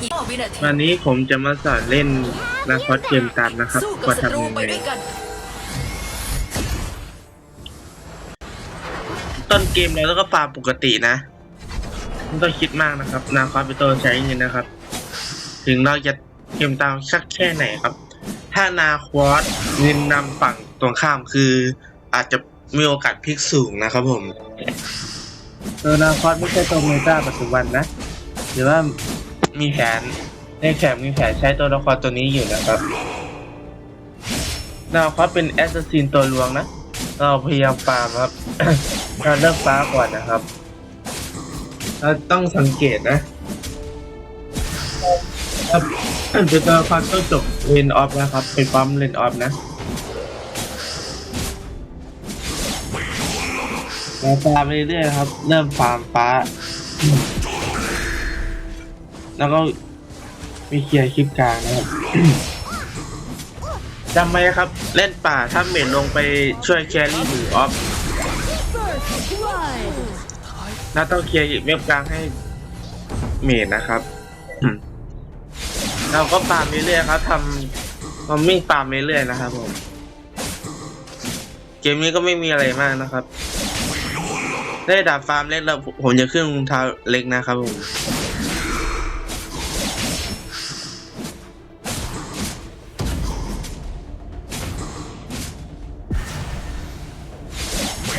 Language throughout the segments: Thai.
อีก5วินาทีวันนี้ผมจะมาสอนเล่นนาคอสเกมตามนะครับสู้กับว่าศัตรูทำยังไปไงด้วยกัน ต้นเกมเราก็ปาปกตินะไม่ต้องคิดมากนะครับ นาคอสเป็นตัวใช้เงินนะครับ ถึงเราจะเกมตามสักแค่ไหนครับ ถ้านาคอสเงินนำฝั่งตรงข้ามคือ อาจจะมีโอกาสพลิกสูงนะครับผมตัวนาคอสไม่ใช่ตัวเมตาปัจจุบันนะหรือว่า มีแผนในแขกมีแผนใช้ตัวละครตัวนี้อยู่นะครับนาคอสเป็นแอสซัสซินตัวลวงนะ เราพยายามฟาร์มครับ เราเลือกฟ้าก่อนนะครับ เราต้องสังเกตนะครับเป็นตัวละครต้องจบเลนออฟนะครับ เป็นปั๊มเลนออฟนะเราฟาร์มไปเรื่อยๆครับ เริ่มฟาร์มฟ้า แล้วก็มีเคลียร์คลิปกลางนะครับ จำไว้ครับ เล่นป่าถ้าเมนลงไปช่วยแครี่หรือออฟน่าต้องเคลียร์เว็บกลางให้เมนนะครับอืมเราก็ปาล์มเรื่อยๆครับทำมัมมิ่งปาล์มเรื่อยๆนะครับผม เกมนี้ก็ไม่มีอะไรมากนะครับ ได้ดาบฟาร์มเล็กแล้วผมจะขึ้นรองเท้าเล็กนะครับผม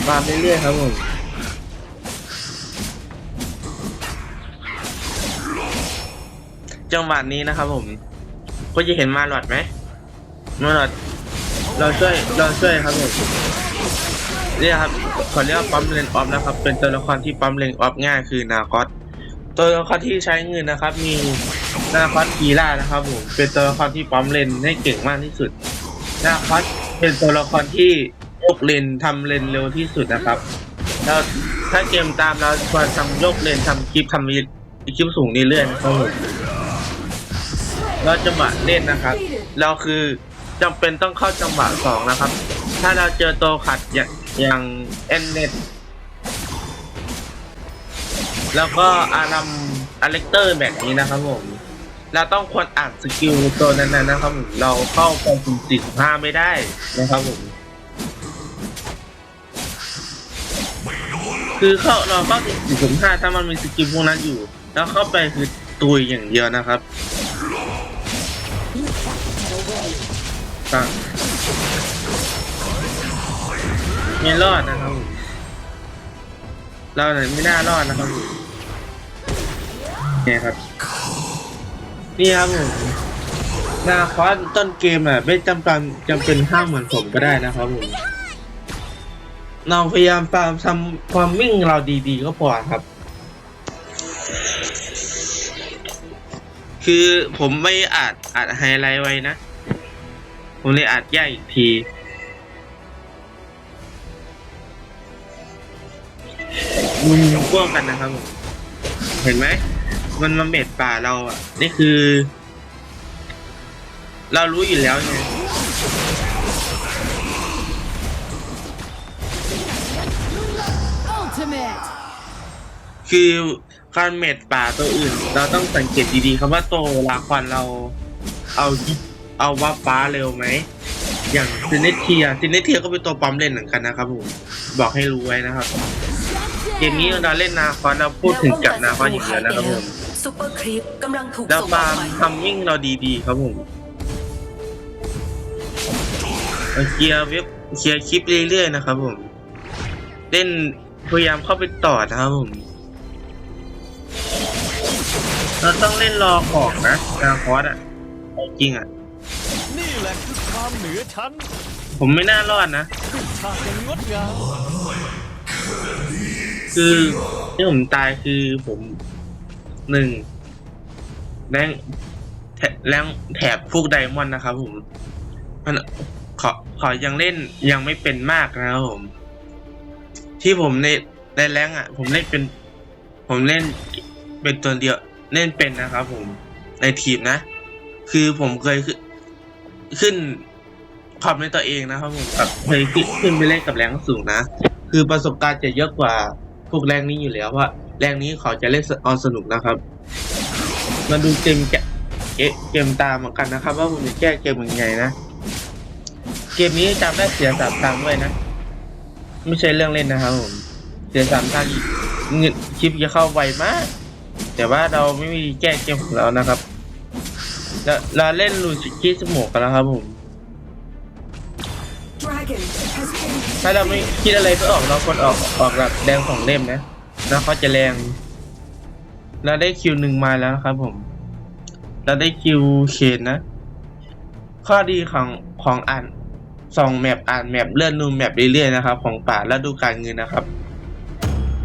ฟาร์มเรื่อยๆครับผมจังหวะนี้นะครับผมก็จะเห็นมาหลอดไหมมาหลอดเราช่วยเราช่วยครับผมเนี่ยครับขอเรียกว่าปั๊มเลนออฟนะครับ เป็นตัวละครที่ปั๊มเลนออฟง่ายคือนาคอสตัวละครที่ใช้เงินนะครับ มีนาคอสกีล่านะครับผมเป็นตัวละครที่ปั๊มเลนให้เก่งมากที่สุดนาคอสเป็นตัวละครที่ ยกเลนทำเลนเร็วที่สุดนะครับแล้วถ้าเกมตามเราควรทำยกเลนทำคลิปทำคลิปสูงเรื่อยๆนะครับผมแล้วจังหวะเล่นนะครับ เราคือจำเป็นต้องเข้าจังหวะสองนะครับ ถ้าเราเจอตัวขัดอย่างอย่างเอ็นเน็ตแล้วก็อารัมอเล็กเตอร์แบบนี้นะครับผม เราต้องควรอ่านสกิลตัวนั้นๆนะครับผม เราเข้าไปถึง45ไม่ได้นะครับผม คือเข้าเราเข้าถึง45ถ้ามันมีสกิลพวกนั้นอยู่ แล้วเข้าไปคือตุยอย่างเดียวนะครับฟังไม่รอดนะครับ เราเนี่ยไม่น่ารอดนะครับผมเนี่ครับ นี่ครับผมนาคอสต้นเกมอะไม่จำเป็นจำเป็นห้ามเหมือนผมก็ได้นะครับผม เราพยายามตามทำความวิ่งเราดีๆก็พอครับ คือผมไม่อาจอาจไฮไลท์ไว้นะ ผมเลยอาจแยกอีกทีมุมกว้างกันนะครับผมเห็นไหม มันมาเม็ดป่าเราอะ นี่คือ เรารู้อยู่แล้วไง คือการเม็ดป่าตัวอื่น เราต้องสังเกตดีๆครับว่าตัวละครเราเอาเอาว่าฟ้าเร็วไหม อย่างซินเนเทียซินเนเทียก็เป็นตัวปั๊มเล่นเหมือนกันนะครับผมบอกให้รู้ไว้นะครับเกมนี้เราเล่นนาคอนเราพูดถึงกับนาคอนอย่างเดียวนะครับผมซุปเปอร์ครีปกำลังถูกแล้วส่งอฟาร์ทำวิ่งเราดีๆครับผมเราเคลียร์เว็บเคลียร์คลิปเรื่อยๆนะครับผม เล่นพยายามเข้าไปต่อนะครับผม เราต้องเล่นรอของนะนาคอสอะจริงอะ นี่แหละคือความเหนือชั้นผมไม่น่ารอดนะขึ้นฉากอย่างงดงามคือที่ผมตายคือผมหนึ่งแรงแถแรงแถบพวกไดมอนด์นะครับผมมันขอขอยังเล่นยังไม่เป็นมากนะครับผม ที่ผมในในแรงอะ ผมเล่นเป็น ผมเล่นเป็นตัวเดียว เล่นเป็นนะครับผมในทีมนะ คือผมเคยขึ้นขอบในตัวเองนะครับผมกับเคยขึ้นไปเล่นกับแรงสูงนะ คือประสบการณ์จะเยอะกว่าพวกแรงนี้อยู่แล้วเพราแรงนี้เขาจะเล่นเอาสนุกนะครับ มาดูเกมแกเกมเกมตามกันนะครับ ว่าผมจะแก้เกมยังไงนะ เกมนี้จำได้เสียสามตังด้วยนะ ไม่ใช่เรื่องเล่นนะครับผมเสียสามตังเงินคลิปจะเข้าไวมาก แต่ว่าเราไม่มีแก้เกมของเรานะครับเราเราเล่นลูชิคิสโมกกันแล้วครับผม Dragon has been ถ้าเราไม่คิดอะไรไม่ออกเราคนออกออกแบบแดงสองเล่มนะ แล้วเขาจะแรง เราได้คิวหนึ่งมาแล้วนะครับผม เราได้คิวเชนนะ ข้อดีของของอ่านสองแมปอ่านแมปเลื่อนนูแมปเรื่อยๆนะครับ ของป่าและดูการเงินนะครับ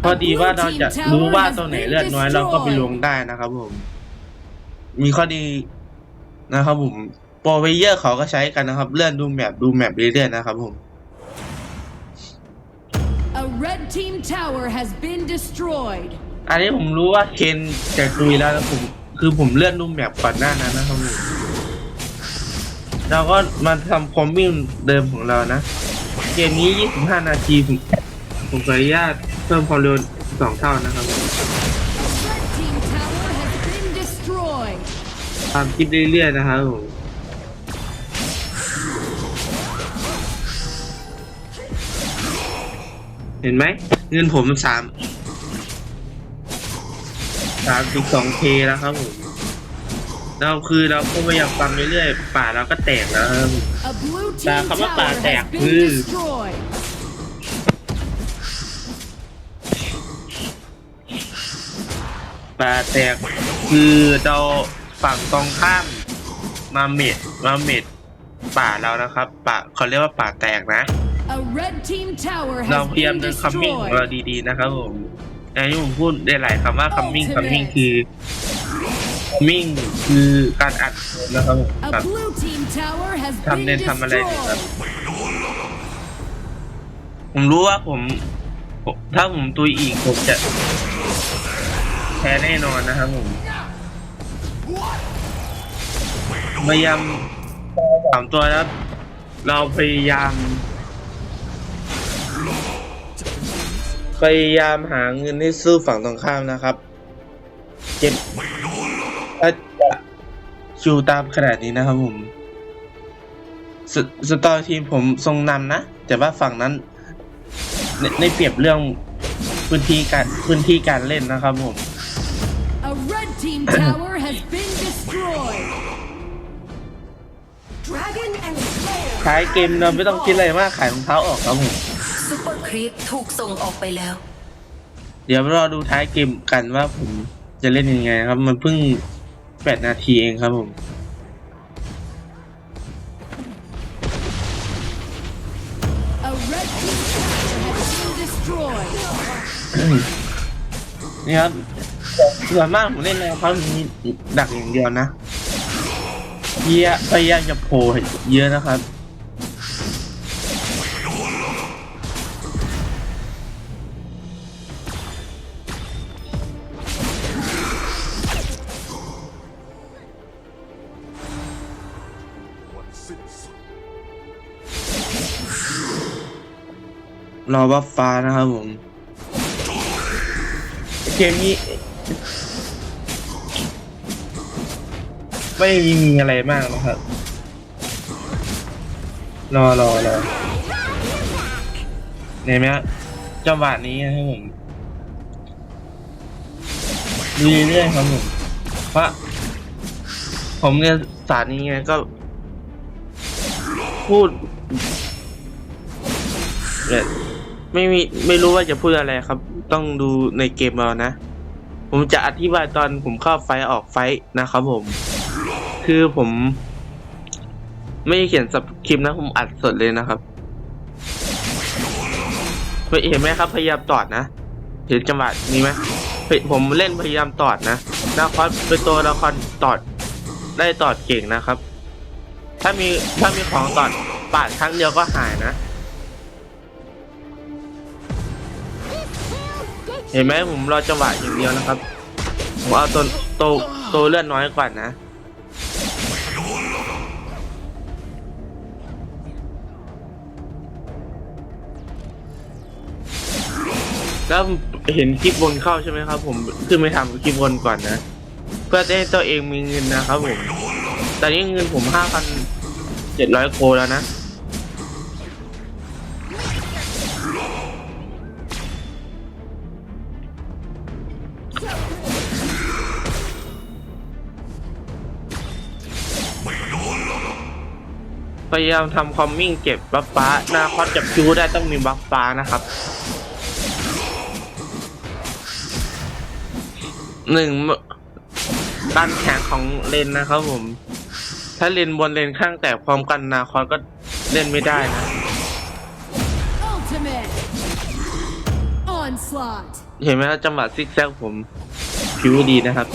ข้อดีว่าเราจะรู้ว่าตรงไหนเลือดน้อยเราก็ไปลวงได้นะครับผม มีข้อดีนะครับผมโปรเวเยอร์เขาก็ใช้กันนะครับ เลื่อนดูแมปดูแมปเรื่อยๆนะครับผม A red team tower has been destroyed. อันนี้ผมรู้ว่าเคนจะคุยแล้วแล้วผมคือผมเลื่อนดูแมปก่อนหน้านั้นนะครับผมเราก็มาทำคอมมิ่งเดิมของเรานะ เกมนี้ 25 นาทีผมผมขออนุญาต เพิ่มความเร็วสองเท่านะครับผม Red team tower has been destroyed. ตามคลิปเรื่อยๆนะครับผมเห็นไหมเงินผมสามสามสิบสองเคแล้วครับผมเราคือเราก็พยายามฟังเรื่อยๆป่าเราก็แตกแล้วครับ A blue team Nah, come on, tower Pat, has Jack. been Mm. destroyed. ป่าแตกคือเราฝั่งตรงข้ามมาเม็ดมาเม็ดป่าเรานะครับป่าเขาเรียกว่าป่าแตกนะ A red team tower เรา has พยายาม been เดินคัมมิ่งของเรา destroyed. ดีๆนะครับผมอันนี้ผมพูดได้หลายคำว่าคัมมิ่งคัมมิ่งคือคัมมิ่งคือการอัดนะครับผม A ครับ blue team tower has ทำ been เน้นทำอะไรดีครับ destroyed. ผมรู้ว่าผมผม ถ้าผมตุยอีกผมจะแพ้แน่นอนนะครับผมพยายามสามตัวแล้วเราพยายามพยายามหาเงินให้สู้อฝั่งตรงข้ามนะครับเก็บถ้าจะชูตามขนาดนี้นะครับผมสสตอร์ทีมผมทรงนำนะ แต่ว่าฝั่งนั้นในในเปรียบเรื่องพื้นที่การพื้นที่การเล่นนะครับผม team tower has been destroyed. Dragon and Slayer ท้ายเกมเราไม่ต้องคิดอะไรมากขายรองเท้าออกครับผมซุปเปอร์ครีปถูกส่งออกไปแล้ว เดี๋ยวรอดูท้ายเกมกันว่าผมจะเล่นยังไงครับ มันเพิ่งแปดนาทีเองครับผม A red team tower has been destroyed. นี่ครับ ส่วนมากผมเล่นแล้วเขามีดักอย่างเดียวนะเยอะพยายามจะโผล่เยอะนะครับรอบัฟฟ้านะครับผม เกมนี้ ไม่มีอะไรมากนะครับ รอรอรอเห็นไหมครับจังหวะนี้นะครับผมดูเรื่อยๆครับผมเพราะผมเนี่ยสารนี้ไงก็ พูดไม่มีไม่รู้ว่าจะพูดอะไรครับ ต้องดูในเกมเอานะ ผมจะอธิบายตอนผมเข้าไฟออกไฟนะครับผม คือผม ไม่ได้เขียนสคริปต์นะผมอัดสดเลยนะครับเห็นไหมครับ พยายามตอดนะเห็นจังหวะนี้ไหมผมเล่นพยายามตอดนะแล้วคอสเป็นตัวละครตอดได้ตอดเก่งนะครับ ถ้ามีถ้ามีของตอดปาดครั้งเดียวก็หายนะ เห็นไหมผมรอจังหวะอย่างเดียวนะครับผมเอาตัวโตโตวเลือดน้อยกว่านะแล้วเห็นคลิปบนเข้าใช่ไหมครับ ผมขึ้นไปทำคลิปบนก่อนนะก็พื่อจะให้ตัวเองมีเงินนะครับผมตอนนี้เงินผมห้าพันเจ็ดร้อยโคแล้วนะ พยายามทำคอมมิ่งเก็บบัฟฟ้าหนาคอสจับคิวได้ต้องมีบัฟฟ้านะครับหนึ่งการแข่งของเลนนะครับผม ถ้าเลนบนเลนข้างแตกพร้อมกันนาคอสก็เล่นไม่ได้นะ Ultimate. Onslaught. เห็นไหมครับจังหวะซิกแซกผมผิวดีนะครับ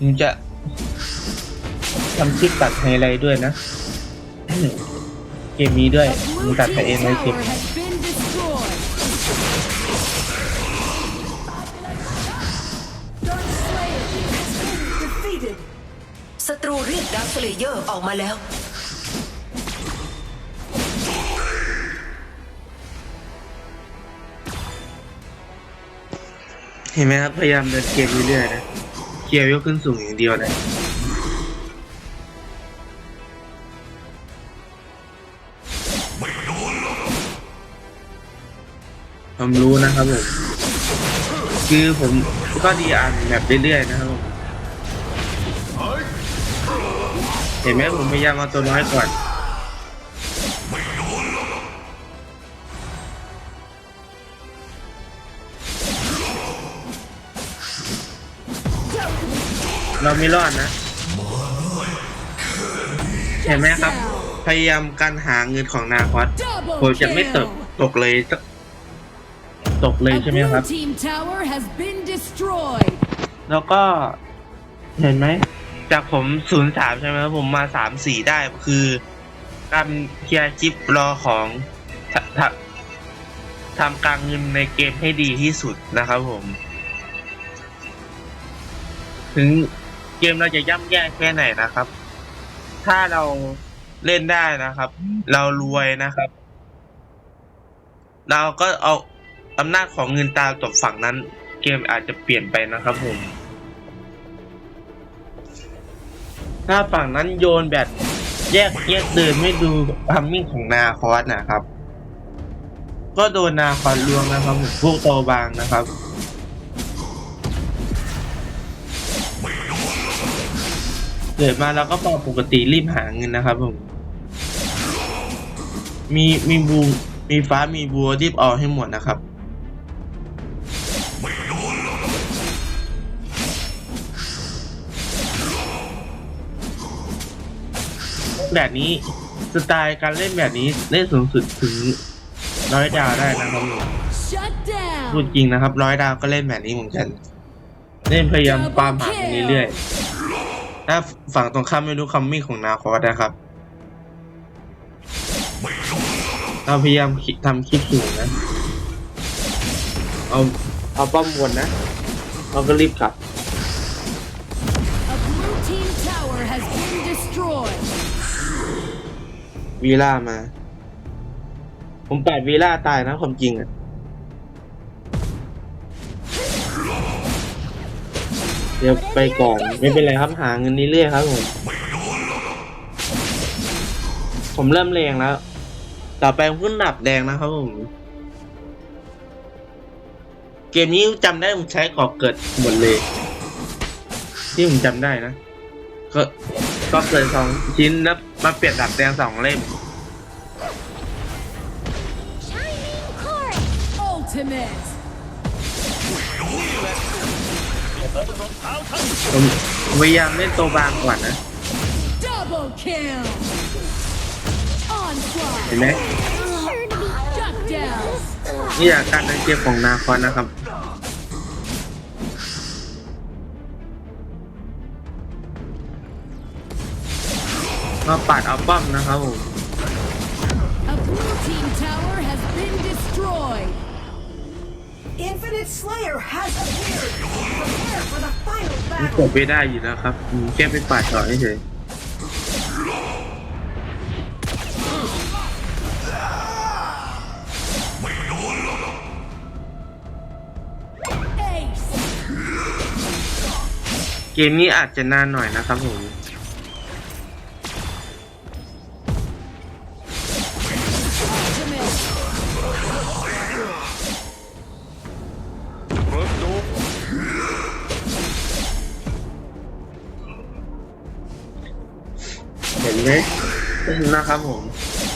ผมจะทำคลิปตัดไฮไลท์ด้วยนะ เกมนี้ด้วย A ผม blue ตัดไป team เองในคลิป tower has been destroyed. Dark Slayer has been defeated ศัตรูเรียกดาร์คเลเยอร์ออกมาแล้วเห็นไหมครับ พยายามเดินเกมเรื่อยๆนะ เกียร์ยกขึ้นสูงอย่างเดียวนะผมรู้นะครับผม คือผมก็ดีอ่านแบบเรื่อยๆนะครับผม เห็นไหมผมพยายามเอาตัวน้อยก่อน เราไม่รอดนะ เห็นไหมครับ พยายามการหาเงินของนาคอส Double ผมจะไม่ตก kill. ตกเลยสักตกเลย A ใช่ไหม blue ครับ team tower has been destroyed. แล้วก็เห็นไหม จากผมศูนย์สามใช่ไหมครับผมมาสามสี่ได้คือการเคลียร์ชิปรอของทททำการเงินในเกมให้ดีที่สุดนะครับผม ถึง เกมเราจะย่ำแย่แค่ไหนนะครับ ถ้าเราเล่นได้นะครับ เรารวยนะครับ เราก็เอาอำนาจของเงินตามตบฝั่งนั้น เกมอาจจะเปลี่ยนไปนะครับผม ถ้าฝั่งนั้นโยนแบบแยกแยกเดินไม่ดูทัมมิ่งของนาคอสนะครับ ก็โดนนาคอสลวงนะครับผมพวกโตบางนะครับ เกิดมาเราก็ปกติรีบหาเงินนะครับผม มีมีบูมีฟ้ามีบัวรีบเอาให้หมดนะครับแบบนี้สไตล์การเล่นแบบนี้เล่นสูงสุดถึงร้อยดาวได้นะครับผม Shut พูด down. จริงนะครับร้อยดาวก็เล่นแบบนี้เหมือนกัน เล่นพยายามปาล์มหาเงินเรื่อยๆ ถ้าฝั่งตรงข้ามไม่รู้คัมมิ่งของนาคอสนะครับ เราพยายามคิดทำคลิปสูงนะ เอาเอาป้อมบนนะ เราก็รีบกลับ A blue team tower has been destroyed. วีล่ามา ผมปาดวีล่าตายนะความจริงอะ เดี๋ยวไปก่อน ไม่เป็นไรครับหาเงินนี้เรื่อยๆครับผม ผมเริ่มแรงแล้ว ต่อไปผมขึ้นหนับแดงนะครับผม เกมนี้จำได้ผมใช้กอบเกิดหมดเลย ที่ผมจำได้นะ ก็ก็เกิดสองชิ้นแล้วมาเปลี่ยนดับแดงสองเล่ม Ultimate. ผมพยายามเล่นตัวบางก่อนนะ Double kill. เห็ Onslaught. นไหม Shut down. นี่อาการนังเกมของนาคอนนะครับ มาปัดเอาป้อมนะครับผม ไผม battle. ไม่ได้อยู่แล้วครับผมแค่ไปปาดต่อเฉยเกมนี้อาจจะนานหน่อยนะครับผม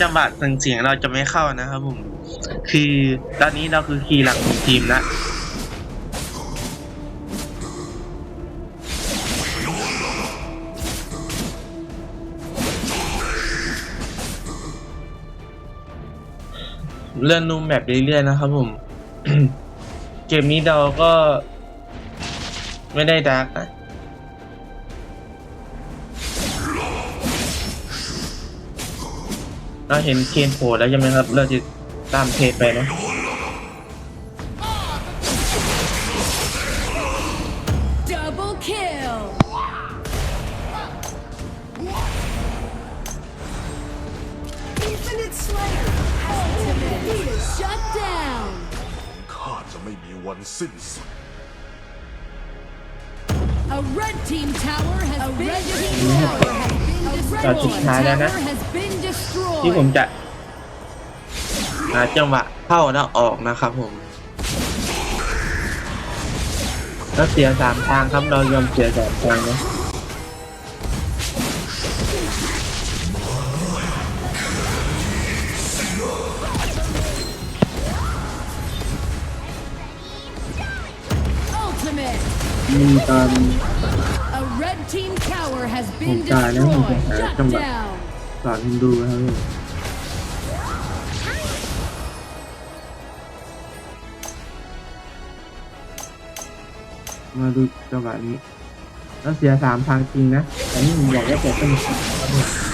จังหวะเสียงเราจะไม่เข้านะครับผม คือตอนนี้เราคือคีย์หลักของทีมละเลื่อนรูมแบบเรื่อยๆนะครับผม เกมนี้เราก็ไม่ได้ดาร์กนะ เราเห็นเคนโผล่แล้วใช่ไหมครับ เราจะตามเทรดไปนะ Double kill. Infinite Slayer has been defeated. Shut down. ข้าจะไม่มีวันสิ้นสุด A red team tower has a been red team tower has been destroyed. เราสุดท้ายแล้วนะ Tower has been ที่ผม destroyed. จะหาจังหวะเข้าแล้วออกนะครับผมแล้วเสียสามทางครับเรายอมเสียสามทางนะ Ultimate. มีตอน A red team tower has ผม been ตายแล้วผมจะ destroyed. หา Shut จั งหวะ down. สอนะครับมาดูจังหวะนี้แล้วเสียสามทางจริงนะแต่นี่ผมบอกว่าจะต้องครับ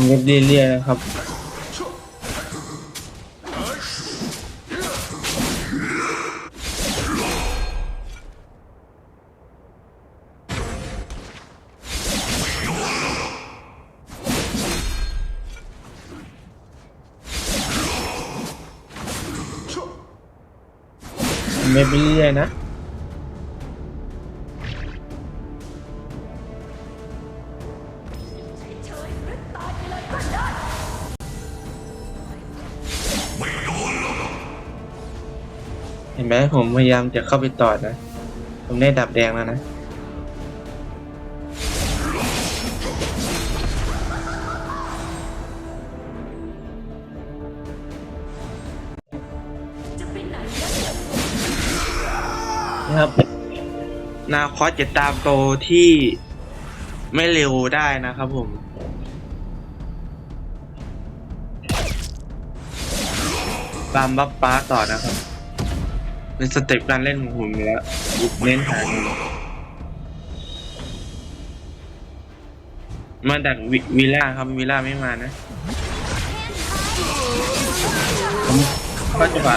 ำเว็บเรื่อยๆนะครับเว็บไปเรื่อยๆนะ ห็นไหมผมพยายามจะเข้าไปต่อนะ ผมได้ดับแดงแล้วนะ นะครับ นาคอสจะตามโตที่ไม่เร็วได้นะครับผมตามบัฟฟ้าต่อนะครับ เป็นสเต็ปการเล่นของผมอยู่แล้วเน้นหานมาดักวิวิลล่าครับวิลล่าไม่มานะผมข้อจังหวะ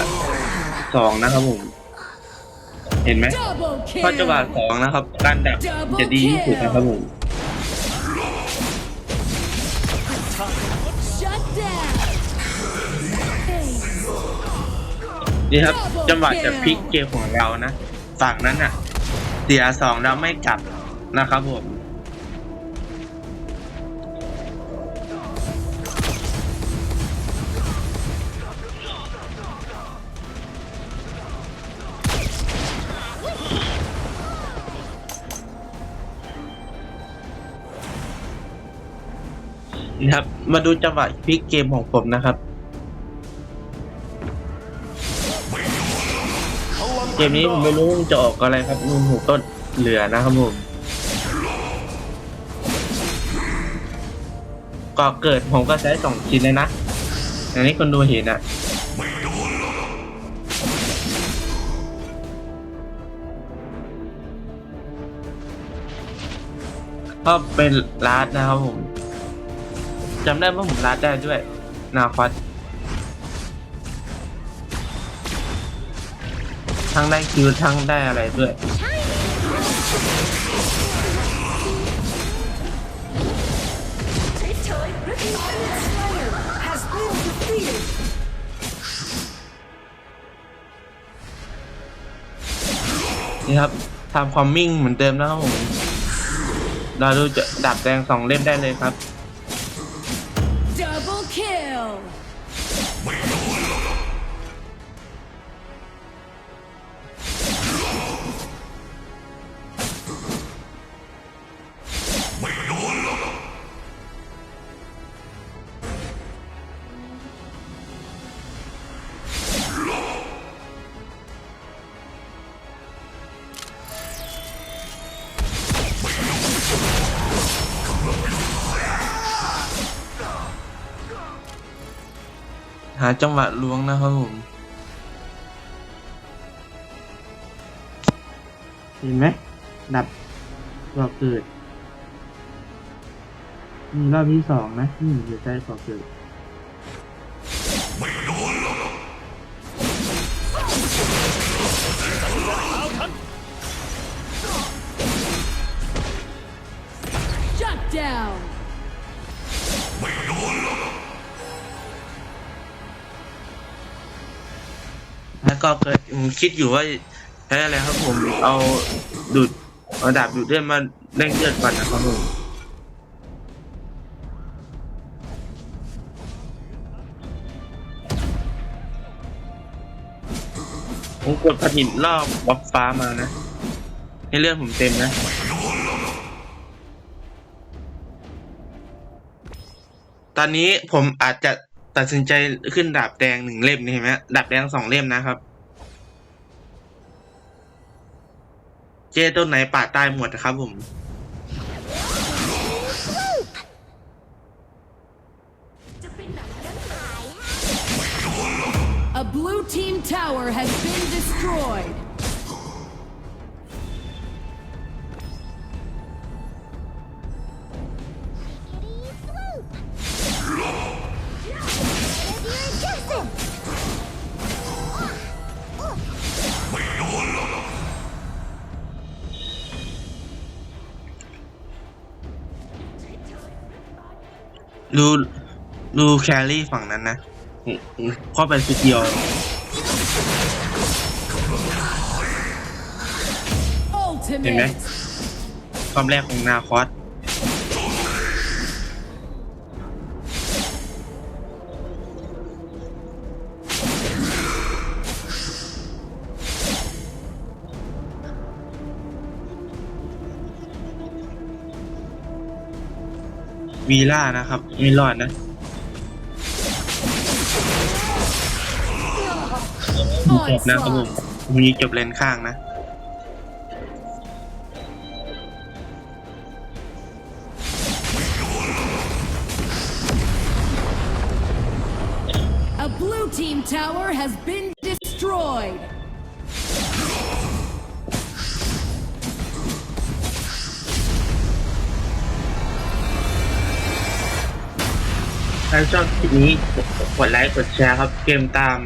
สองนะครับผม เห็นไหมข้อจังหวะสองนะครับ การดักจะดีที่สุดนะครับผม นี่ครับจังหวะจะพลิกเกมของเรานะฝั่งนั้นอะ เสียสองแล้วไม่กลับนะครับผมนะครับมาดูจังหวะพลิกเกมของผมนะครับ เกมนี้ผมไม่รู้มันจะออกอะไรครับมุมหูต้นเหลือนะครับผมก่อเกิดผมก็ใช้สองชิ้นเลยนะอย่างนี้คนดูเห็นอะก็เป็นลาดนะครับผมจำได้ว่าผมลาดได้ด้วย นาคอ ทั้งได้คิวทั้งได้อะไรด้วยนี่ครับทำความมิ่งเหมือนเดิมนะครับผม เราดูจะดับแดงสองเล่มได้เลยครับ หาจังหวะล้วงนะครับผม เห็นไหม ดับก่อเกิดมีรอบที่สองนะที่อยู่ใต้ก่อเกิด ก็เกิดผมคิดอยู่ว่าใช้อะไรครับผมเอาดูดเอาดาบดูดเลือดมาเร่งเลือดก่อนนะครับผมผมกดผลิตรอบบ็อกฟ้ามานะ ให้เลือดผมเต็มนะตอนนี้ผมอาจจะตัดสินใจขึ้นดาบแดงหนึ่งเล่มนี่เห็นไหมดาบแดงสองเล่มนะครับ เจต้นไหนป่าดตายหมดนะครับผม A blue team tower has been destroyed. ดูดูแครี่ฝั่งนั้นนะอืมอืมเข้าไปสุดเดียวเห็นไหม Ultimate. ความแรกของนาคอส วีล่านะครับ ไม่รอดนะจบนะครับผมมีจบเลนข้างนะ A blue team tower has been destroyed. ถ้าชอบคลิปนี้กดไลค์กดแชร์ครับ เกมตาม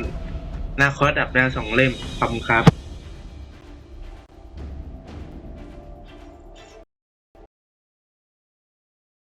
นาคอสดับแดงสองเล่มขอบคุณครับ